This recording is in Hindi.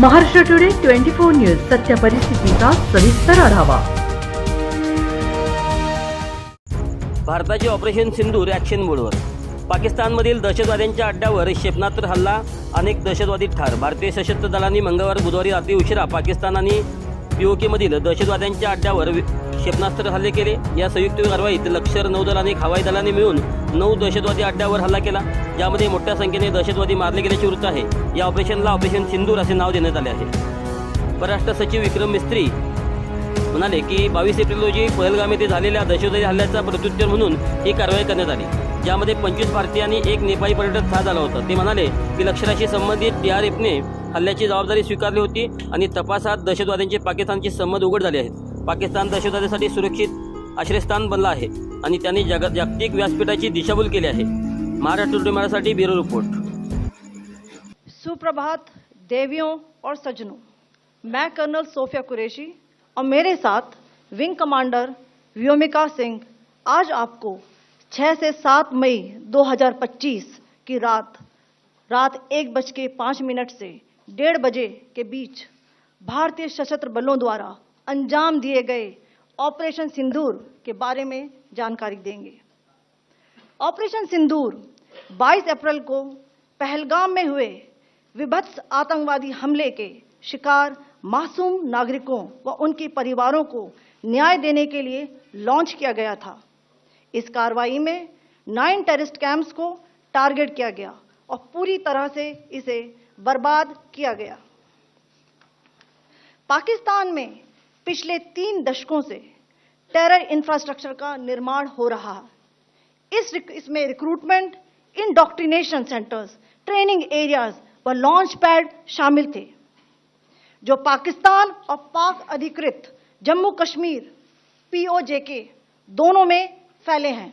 Maharashtra today twenty four news सत्य परिस्थितीचा सविस्तर आढावा. भारताचे ऑपरेशन सिंदूर ॲक्शन मोडवर पाकिस्तानमधील दहशतवाद्यांच्या अड्ड्यावर क्षेपणास्त्र हल्ला अनेक दहशतवादी ठार. भारतीय सशस्त्र दलांनी मंगळवार बुधवारी रात्री उशिरा पाकिस्तान आणि पीओकेमधील दहशतवाद्यांच्या अड्ड्यावर वि- क्षेपणास्त्र हल्ले केले. या संयुक्त कारवाईत लष्कर नौदल आणि हवाई दलाने मिळून नऊ दहशतवादी अड्ड्यावर हल्ला केला. ज्यामध्ये मोठ्या संख्येने दहशतवादी मारले गेल्याचे वृत्त आहे. या ऑपरेशनला ऑपरेशन सिंदूर असे नाव देण्यात आले आहे. परराष्ट्र सचिव विक्रम मिस्त्री म्हणाले की बावीस एप्रिल रोजी पहलगाम येथे झालेल्या दहशतवादी हल्ल्याचा प्रत्युत्तर म्हणून ही कारवाई करण्यात आली. ज्यामध्ये पंचवीस भारतीय आणि एक नेपाळी पर्यटक ठार झाला होता. ते म्हणाले की लष्कराशी संबंधित डीआरएफने हल्ल्याची जबाबदारी स्वीकारली होती आणि तपासात दहशतवाद्यांचे पाकिस्तानचे संबंध उघड झाले पाकिस्तान दहशतवाद्यासाठी सुरक्षित आश्रयस्थान बनला आणि त्यांनी जग, जागतिक व्यासपीठाची दिशाभूल केली आहे. Maharashtra today bureau report. सुप्रभात, देवियों और सज्जनों। मैं कर्नल सोफिया कुरैशी और मेरे साथ विंग कमांडर व्योमिका सिंह। आज आपको 6 से 7 मई 2025 की रात रात एक बज के मिनट से डेढ़ बजे के बीच भारतीय सशस्त्र बलों द्वारा अंजाम दिए गए ऑपरेशन सिंदूर के बारे में जानकारी देंगे। ऑपरेशन सिंदूर 22 अप्रैल को पहलगाम में हुए विभत्स आतंकवादी हमले के शिकार मासूम नागरिकों व उनके परिवारों को न्याय देने के लिए लॉन्च किया गया था। इस कार्रवाई में नाइन टेररिस्ट कैंप्स को टारगेट किया गया और पूरी तरह से इसे बर्बाद किया गया। पाकिस्तान में पिछले तीन दशकों से टेरर इंफ्रास्ट्रक्चर का निर्माण हो रहा है। इस इसमें recruitment indoctrination centres training areas व लॉन्च पैड शामिल थे, जो पाकिस्तान और पाक अधिकृत जम्मू कश्मीर पीओजेके दोनों में फैले हैं।